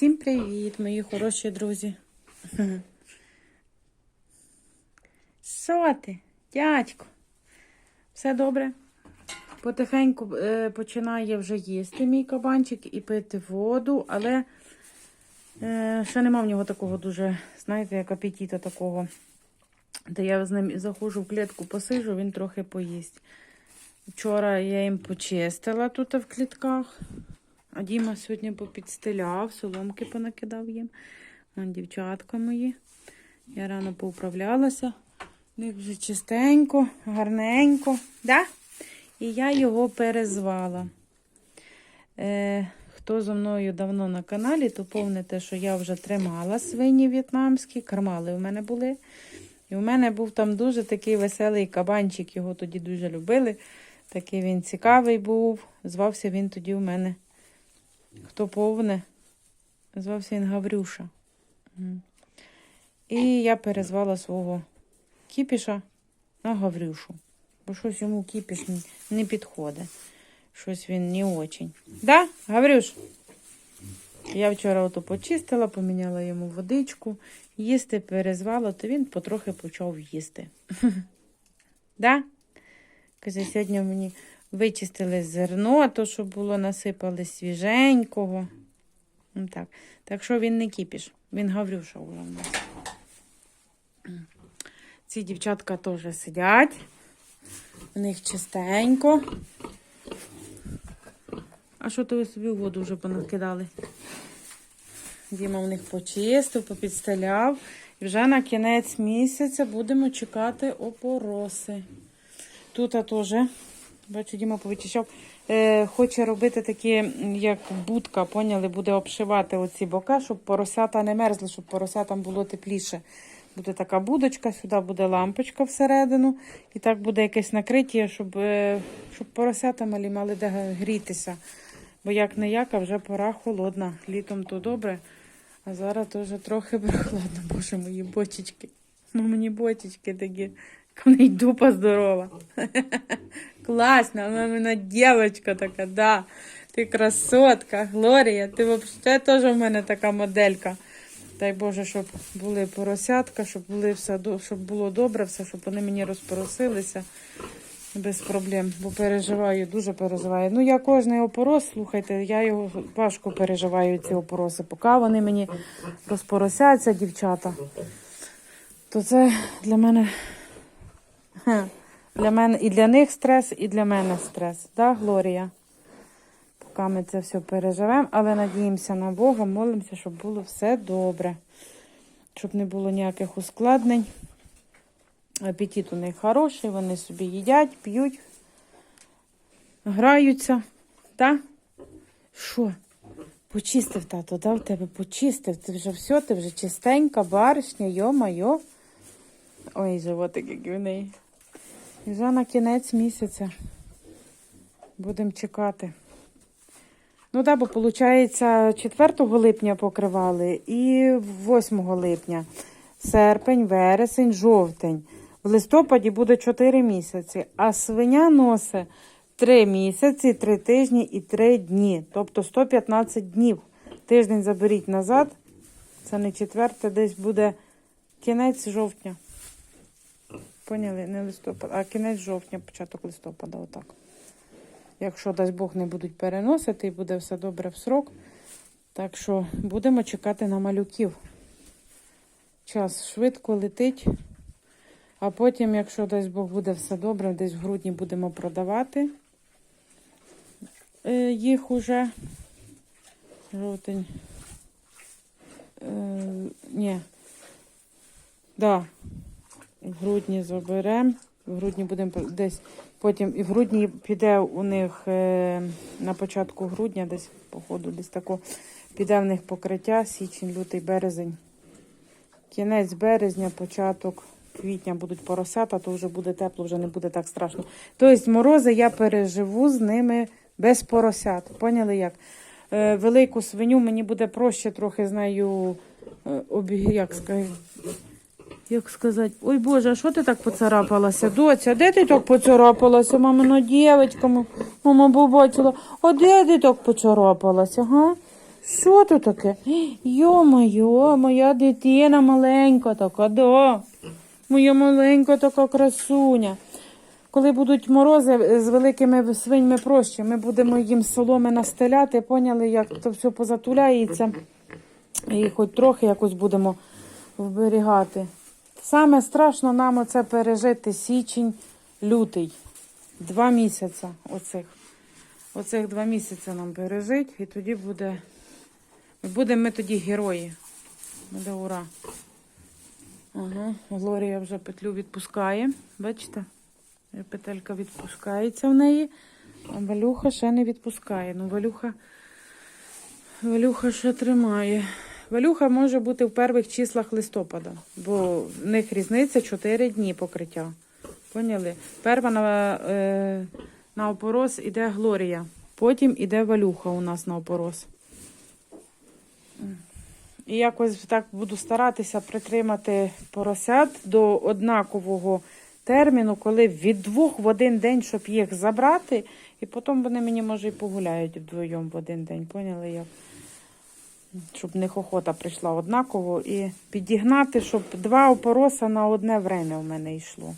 Всім привіт, мої хороші друзі. Що ти, дядько? Все добре? Потихеньку е, починає вже їсти мій кабанчик і пити воду, але е, ще нема в нього такого дуже, знаєте, як апетита такого. Де я з ним заходжу в клітку, посижу, він трохи поїсть. Вчора я їм почистила тут в клітках. А Діма сьогодні попідстеляв, соломки понакидав їм. Вон дівчатка мої. Я рано поуправлялася. У них вже чистенько, гарненько. Да? І я його перезвала. Е, хто зо мною давно на каналі, то помните, що я вже тримала свині в'єтнамські, кармали у мене були. І у мене був там дуже такий веселий кабанчик, його тоді дуже любили. Такий він цікавий був. Звався він тоді у мене. Хто повне? Звався він Гаврюша. І я перезвала свого кіпіша на Гаврюшу. Бо щось йому кіпіш не підходить. Щось він не очень. Да, Гаврюш? Я вчора ото почистила, поміняла йому водичку, їсти перезвала, то він потрохи почав їсти. Да? Каже, сьогодні мені вичистили зерно, то, що було, насипали свіженького. Ну, Так. так що він не кіпіш, він Гаврюша у нас. Ці дівчатка теж сидять. У них чистенько. А що то ви собі воду вже понакидали? Діма в них почистив, попідстеляв. І вже на кінець місяця будемо чекати опороси. Тут теж, бачу, Діма повичищав. Е, хоче робити такі, як будка, поняли, буде обшивати оці бока, щоб поросята не мерзли, щоб поросятам було тепліше. Буде така будочка, сюди буде лампочка всередину, і так буде якесь накриття, щоб, е, щоб поросята малі мали де грітися. Бо як не як, а вже пора холодна. Літом то добре, а зараз вже трохи прохладно. Боже, мої бочечки. Ну мені бочечки такі. В неї дупа здорова. Класна, вона мене дівчинка така, да. Ти красотка, Глорія, ти взагалі теж у мене така моделька. Дай Боже, щоб були поросятка, щоб були все щоб було добре, все, щоб вони мені розпоросилися без проблем. Бо переживаю, дуже переживаю. Ну, я кожний опорос, слухайте, я його важко переживаю, ці опороси. Поки вони мені розпоросяться, дівчата, то це для мене. Для мене і для них стрес, і для мене стрес. Да, Глорія? Поки ми це все переживемо, але надіємося на Бога, молимося, щоб було все добре. Щоб не було ніяких ускладнень. Апетит у них хороший, вони собі їдять, п'ють, граються. Так? Що? Почистив тато, да, в тебе почистив. Ти вже все, ти вже чистенька, баришня, йо-майо. Ой, животик, який в неї. І вже на кінець місяця будемо чекати. Ну так, бо виходить, 4 липня покривали і 8 липня. Серпень, вересень, жовтень. В листопаді буде 4 місяці, а свиня носить 3 місяці, 3 тижні і 3 дні. Тобто 115 днів. Тиждень заберіть назад. Це не четверте, десь буде кінець жовтня. Поняли, не листопад, а кінець жовтня, початок листопада, отак. Якщо дасть Бог не будуть переносити і буде все добре в срок. Так що будемо чекати на малюків. Час швидко летить. А потім, якщо дасть Бог буде все добре, десь в грудні будемо продавати е, їх уже. Жовтень. Е, ні. Да. В грудні заберемо. В грудні будемо десь потім і в грудні піде у них е, на початку грудня, десь, походу, десь тако піде в них покриття, січень, лютий, березень. Кінець березня, початок квітня будуть поросята, то вже буде тепло, вже не буде так страшно. Тобто морози я переживу з ними без поросят. Поняли як? Е, велику свиню мені буде проще трохи з нею е, як сказати, як сказати, ой Боже, а що ти так поцарапалася? Доця, де ти так поцарапалася? Мамина дівчинка, мама побачила, а де ти так поцарапалася, га? Що тут таке? Йо-моє, моя дитина маленька така, да. Моя маленька така красуня. Коли будуть морози з великими свиньми проще, ми будемо їм соломи настеляти, поняли, як то все позатуляється. І хоч трохи якось будемо вберігати. Саме страшно нам оце пережити січень, лютий. Два місяці оцих. Оцих два місяці нам пережить, і тоді буде. Будемо ми тоді герої. Буде ура. Ага, Глорія вже петлю відпускає. Бачите? Петелька відпускається в неї, а Валюха ще не відпускає. Ну, Валюха, Валюха ще тримає. Валюха може бути в перших числах листопада, бо в них різниця 4 дні покриття. Поняли? Перша на, е, на опорос іде Глорія, потім іде Валюха у нас на опорос. І якось так буду старатися притримати поросят до однакового терміну, коли від двох в один день, щоб їх забрати, і потім вони мені, може, і погуляють вдвоєм в один день. Поняли як? Щоб в них охота прийшла однаково і підігнати, щоб два опороса на одне время в мене йшло.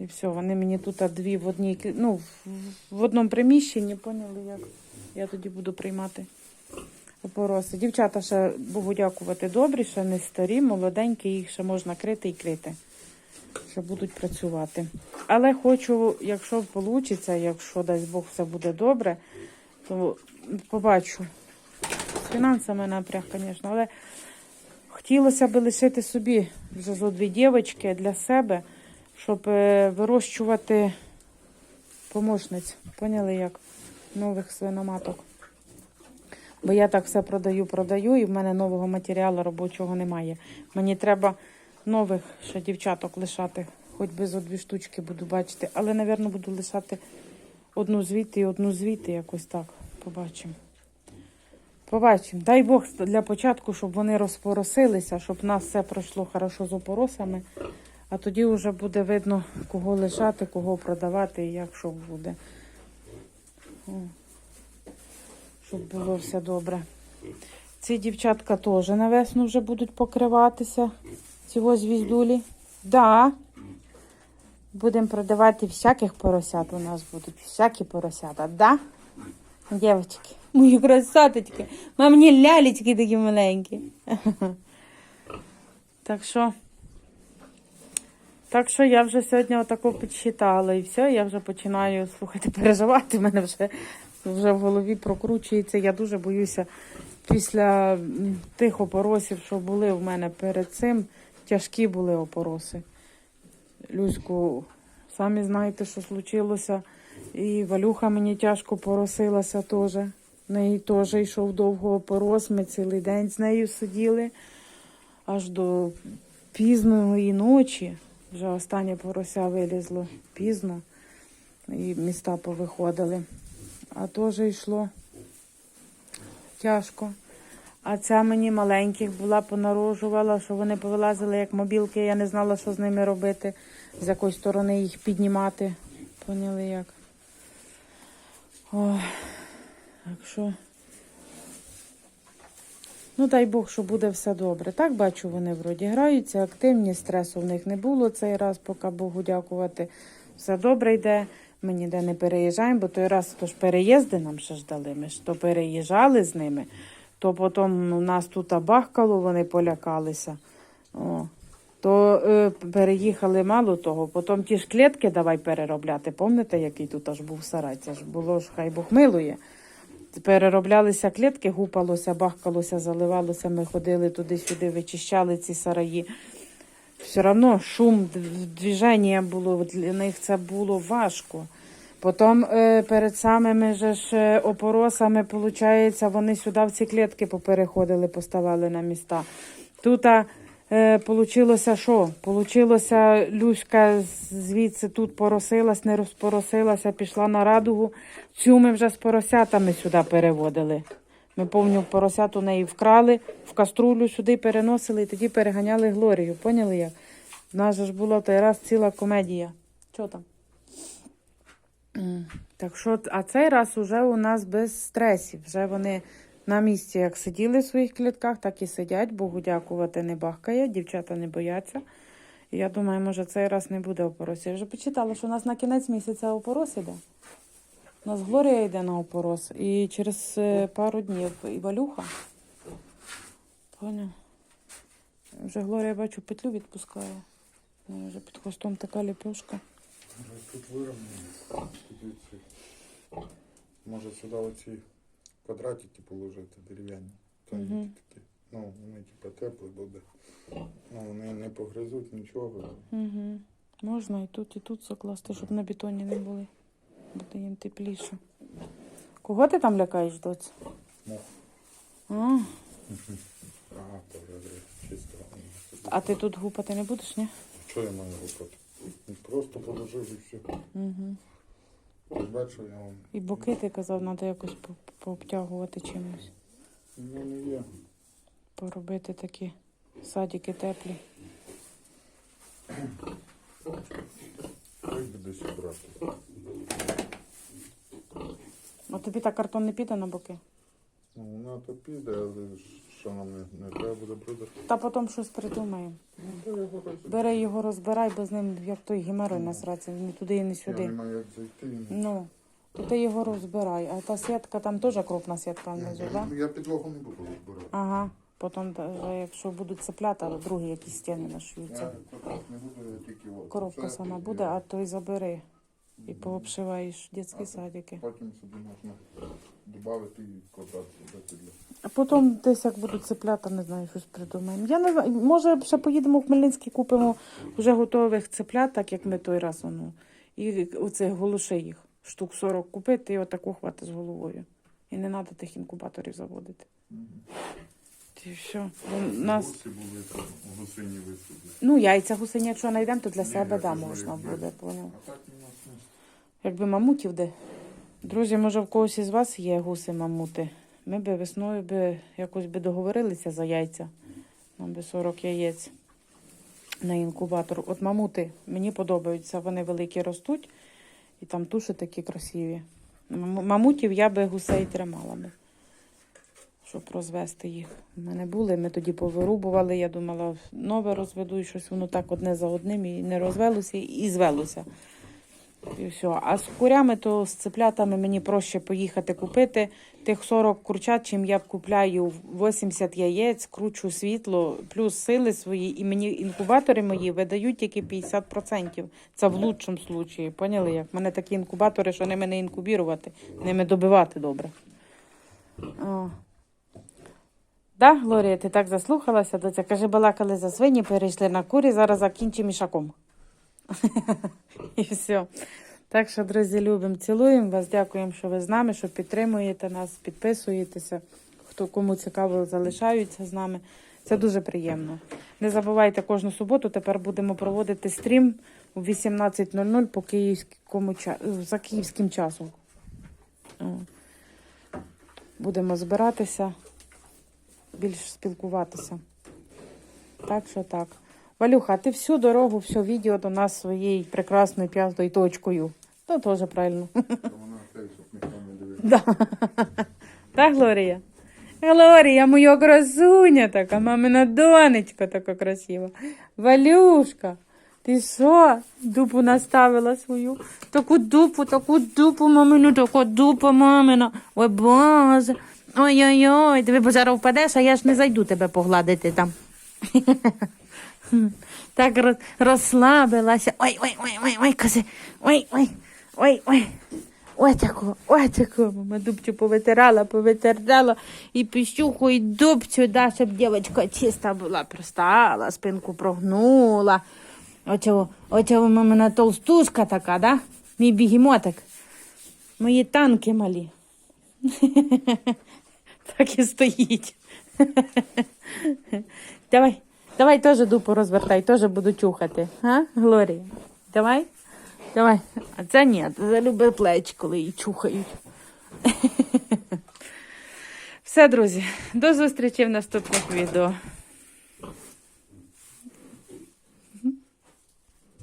І все, вони мені тут дві в одній ну, в, в одному приміщенні, поняли, як я тоді буду приймати опороси. Дівчата ще Богу дякувати добрі, ще не старі, молоденькі, їх ще можна крити і крити. Ще будуть працювати. Але хочу, якщо вийде, якщо дасть Бог все буде добре, то побачу. Фінансами напряг, звісно, але хотілося б лишити собі вже зо дві дівчатки для себе, щоб е, вирощувати помощниць. Поняли як? Нових свиноматок. Бо я так все продаю, продаю, і в мене нового матеріалу робочого немає. Мені треба нових ще дівчаток лишати. Хоч би зо дві штучки буду бачити. Але, напевно, буду лишати одну звідти і одну звідти, якось так. Побачимо. Побачимо. Дай Бог для початку, щоб вони розпоросилися, щоб в нас все пройшло хорошо з опоросами. А тоді вже буде видно, кого лишати, кого продавати і як що буде. О. Щоб було все добре. Ці дівчатка теж на весну вже будуть покриватися. Цього звіздулі. Да. Будемо продавати всяких поросят. У нас будуть всякі поросята, да? Дівчатки, мої красоточки. Мамні лялечки такі маленькі. Так що, так що я вже сьогодні отако підсчитала і все, я вже починаю слухати, переживати. У мене вже, вже в голові прокручується. Я дуже боюся після тих опоросів, що були в мене перед цим, тяжкі були опороси. Люську, самі знаєте, що случилося. І Валюха мені тяжко поросилася теж. В неї теж йшов довго опорос. Ми цілий день з нею сиділи аж до пізної ночі. Вже останнє порося вилізло пізно. І міста повиходили. А теж йшло тяжко. А ця мені маленьких була, понарожувала, що вони повилазили як мобілки. Я не знала, що з ними робити, з якої сторони їх піднімати. Поняли як? Ой, так що. Ну, дай Бог, що буде все добре. Так бачу, вони вроді граються, активні, стресу в них не було цей раз, поки Богу дякувати. Все добре йде. Ми ніде не переїжджаємо, бо той раз то ж переїзди нам ще ж дали. Ми ж то переїжджали з ними, то потім у нас тут бахкало, вони полякалися. О. То е, переїхали мало того, потім ті ж клітки давай переробляти. Пам'ятаєте, який тут аж був сарай? Це ж було ж хай Бог милує. Перероблялися клітки, гупалося, бахкалося, заливалося. Ми ходили туди-сюди, вичищали ці сараї. Все одно шум, движення було, для них це було важко. Потім е, перед самими же ж е, опоросами, виходить, вони сюди в ці клітки попереходили, поставали на міста. Тут е, получилося що? Получилося, Люська звідси тут поросилась, не розпоросилася, пішла на радугу. Цю ми вже з поросятами сюди переводили. Ми повню поросят у неї вкрали, в каструлю сюди переносили і тоді переганяли Глорію. Поняли як? В нас ж була той раз ціла комедія. Що там? Так що, а цей раз уже у нас без стресів. Вже вони На місці, як сиділи в своїх клітках, так і сидять. Богу дякувати не бахкає, дівчата не бояться. Я думаю, може цей раз не буде опорос. Я вже почитала, що у нас на кінець місяця опорос іде. У нас Глорія йде на опорос. І через е, пару днів і Валюха. Поняв? Вже Глорія, бачу, петлю відпускає. Вже під хвостом така ліпешка. Раз Тут вировняно. Може сюди оці квадратики положити дерев'яні. Мгм. такі. Ну, вони типа теплі буде. Ну, вони не погризуть нічого. Угу. Можна і тут, і тут закласти, щоб на бетоні не були. Буде їм тепліше. Кого ти там лякаєш, доць? Мух. А, Ага, добре, чисто. а ти тут гупати не будеш, ні? Що я маю робити? Просто положив і все. Угу. Бачу, я вам. І боки ти казав, треба якось по- пообтягувати чимось. Ну, не є. Поробити такі садики теплі. Десь брати. А тобі так картон не піде на боки? Ну, вона то піде, але ж що нам не, не треба буде брати. Та потім щось придумаємо. Бери його розбирай, бо з ним як той геморой насрається, ні туди і не Я не сюди. маю як зайти. Ну, то ти його розбирай. А та сітка там теж крупна сітка внизу, так? Ну, Я підлогу не буду розбирати. Ага. Потім, якщо будуть цеплята, то другі якісь стіни Я нашуються. тут не буду, я тільки от. Коробка Це сама і- буде, а то й забери. І пообшиваєш дитячі садики. Потім собі можна додати і квадрат. А потім десь як будуть цеплята, не знаю, щось придумаємо. Я не знаю, може ще поїдемо в Хмельницький, купимо вже готових цеплят, так як ми той раз воно. І оце голоши їх. Штук 40 купити і отаку хвати з головою. І не треба тих інкубаторів заводити. І все. Бо нас... Були там, гусині. Ну, яйця гусені, якщо знайдемо, то для Ні, себе да, можна буде, поняв. А так у нас не Якби мамутів де. Друзі, може в когось із вас є гуси мамути. Ми би весною би якось би договорилися за яйця. Нам би 40 яєць на інкубатор. От мамути мені подобаються, вони великі ростуть і там туші такі красиві. Мамутів я би гусей тримала би, щоб розвести їх. У мене були, ми тоді повирубували. Я думала, нове розведу і щось воно так одне за одним і не розвелося, і звелося. І все. А з курями, то з цеплятами мені проще поїхати купити тих 40 курчат, чим я купляю 80 яєць, кручу світло, плюс сили свої, і мені інкубатори мої видають тільки 50%. Це в лучшому случаї. Поняли як? У мене такі інкубатори, що ними не інкубірувати, ними добивати добре. О. Да, Глорія, ти так заслухалася, доця. Каже, балакали за свині, перейшли на курі, зараз закінчимо ішаком. І все. Так що, друзі, любимо, цілуємо вас. Дякуємо, що ви з нами, що підтримуєте нас, підписуєтеся. Хто кому цікаво, залишаються з нами. Це дуже приємно. Не забувайте, кожну суботу тепер будемо проводити стрім у 18.00 по київському ча- за київським часом. Будемо збиратися, більш спілкуватися. Так що так. Валюха, ти всю дорогу, все відео до нас своєю прекрасною п'ятою точкою. То теж правильно. Да. Так, Глорія? Глорія, моя красуня така, мамина донечка така красива. Валюшка, ти що? Дупу наставила свою? Таку дупу, таку дупу, мамину, таку дупу, мамина. Ой, боже. Ой-ой-ой, ти зараз впадеш, а я ж не зайду тебе погладити там. Так розслабилася. Ой, ой, ой, ой, ой, кози. Ой, ой, ой, ой. Ой, таку, ой, таку. Мама дубцю повитирала, повитирала і піщуху, і дубцю, да, щоб дівчинка чиста була. Пристала, спинку прогнула. Оцього, оцього мамина толстушка така, да? Мій бігемотик. Мої танки малі. Так і стоїть. Давай, давай теж дупу розвертай, теж буду чухати. А, Глорія? Давай? Давай. А це ні, це любить плеч, коли її чухають. Все, друзі, до зустрічі в наступних відео.